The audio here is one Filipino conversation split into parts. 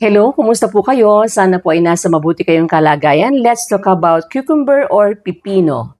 Hello, kumusta po kayo? Sana po ay nasa mabuti kayong kalagayan. Let's talk about cucumber or pipino.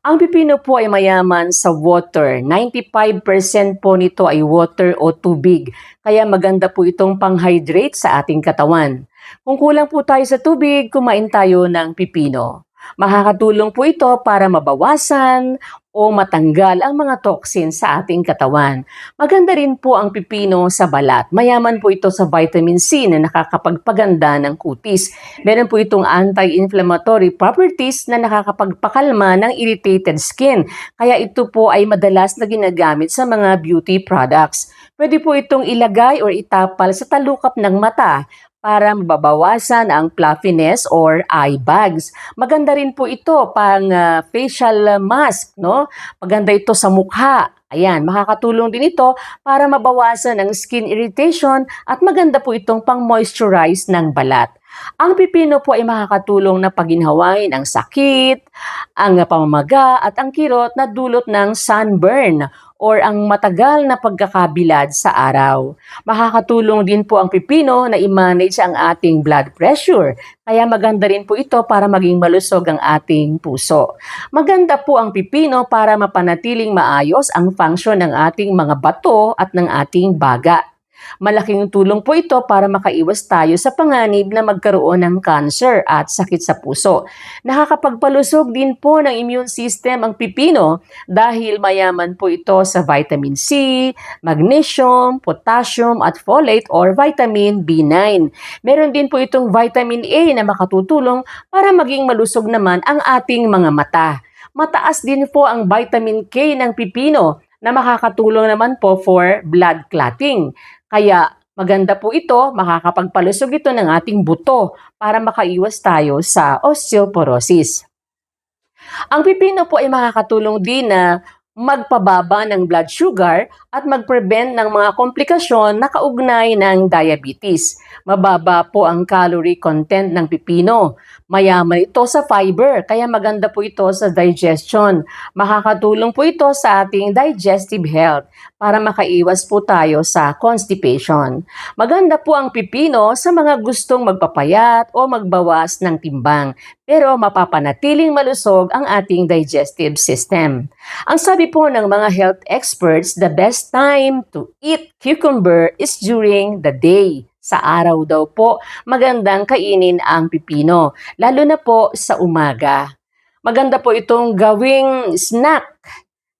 Ang pipino po ay mayaman sa water. 95% po nito ay water o tubig. Kaya maganda po itong pang-hydrate sa ating katawan. Kung kulang po tayo sa tubig, kumain tayo ng pipino. Makakatulong po ito para mabawasan o matanggal ang mga toxin sa ating katawan. Maganda rin po ang pipino sa balat. Mayaman po ito sa vitamin C na nakakapagpaganda ng kutis. Meron po itong anti-inflammatory properties na nakakapagpakalma ng irritated skin. Kaya ito po ay madalas na ginagamit sa mga beauty products. Pwede po itong ilagay or itapal sa talukap ng mata para mababawasan ang fluffiness or eye bags. Maganda rin po ito pang ah, facial mask, no? Maganda ito sa mukha. Ayan, makakatulong din ito para mabawasan ang skin irritation at maganda po itong pang-moisturize ng balat. Ang pipino po ay makakatulong na paginhawain ang sakit, ang pamamaga at ang kirot na dulot ng sunburn or ang matagal na pagkakabilad sa araw. Makakatulong din po ang pipino na i-manage ang ating blood pressure. Kaya maganda rin po ito para maging malusog ang ating puso. Maganda po ang pipino para mapanatiling maayos ang function ng ating mga bato at ng ating baga. Malaking tulong po ito para makaiwas tayo sa panganib na magkaroon ng cancer at sakit sa puso. Nakakapagpalusog din po ng immune system ang pipino dahil mayaman po ito sa vitamin C, magnesium, potassium at folate or vitamin B9. Meron din po itong vitamin A na makatutulong para maging malusog naman ang ating mga mata. Mataas din po ang vitamin K ng pipino na makakatulong naman po for blood clotting. Kaya maganda po ito, makakapagpalusog ito ng ating buto para makaiwas tayo sa osteoporosis. Ang pipino po ay makakatulong din na magpababa ng blood sugar at mag-prevent ng mga komplikasyon na kaugnay ng diabetes. Mababa po ang calorie content ng pipino. Mayaman ito sa fiber, kaya maganda po ito sa digestion. Makakatulong po ito sa ating digestive health para makaiwas po tayo sa constipation. Maganda po ang pipino sa mga gustong magpapayat o magbawas ng timbang, pero mapapanatiling malusog ang ating digestive system. Ang sabi po ng mga health experts, the best time to eat cucumber is during the day. Sa araw daw po, magandang kainin ang pipino, lalo na po sa umaga. Maganda po itong gawing snack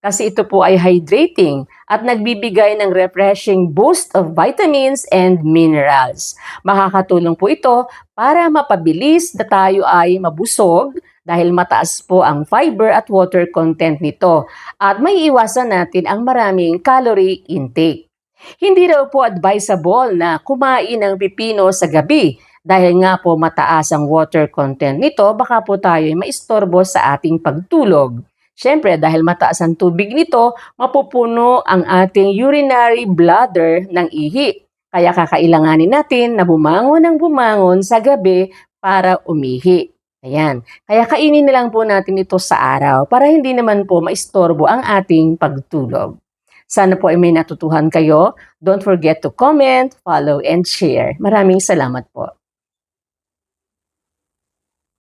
kasi ito po ay hydrating at nagbibigay ng refreshing boost of vitamins and minerals. Makakatulong po ito para mapabilis na tayo ay mabusog dahil mataas po ang fiber at water content nito at may iwasan natin ang maraming calorie intake. Hindi raw po advisable na kumain ng pipino sa gabi dahil nga po mataas ang water content nito, baka po tayo ay maistorbo sa ating pagtulog. Siyempre, dahil mataas ang tubig nito, mapupuno ang ating urinary bladder ng ihi. Kaya kakailanganin natin na bumangon ng bumangon sa gabi para umihi. Ayan. Kaya kainin na lang po natin ito sa araw para hindi naman po maistorbo ang ating pagtulog. Sana po ay may natutuhan kayo. Don't forget to comment, follow, and share. Maraming salamat po.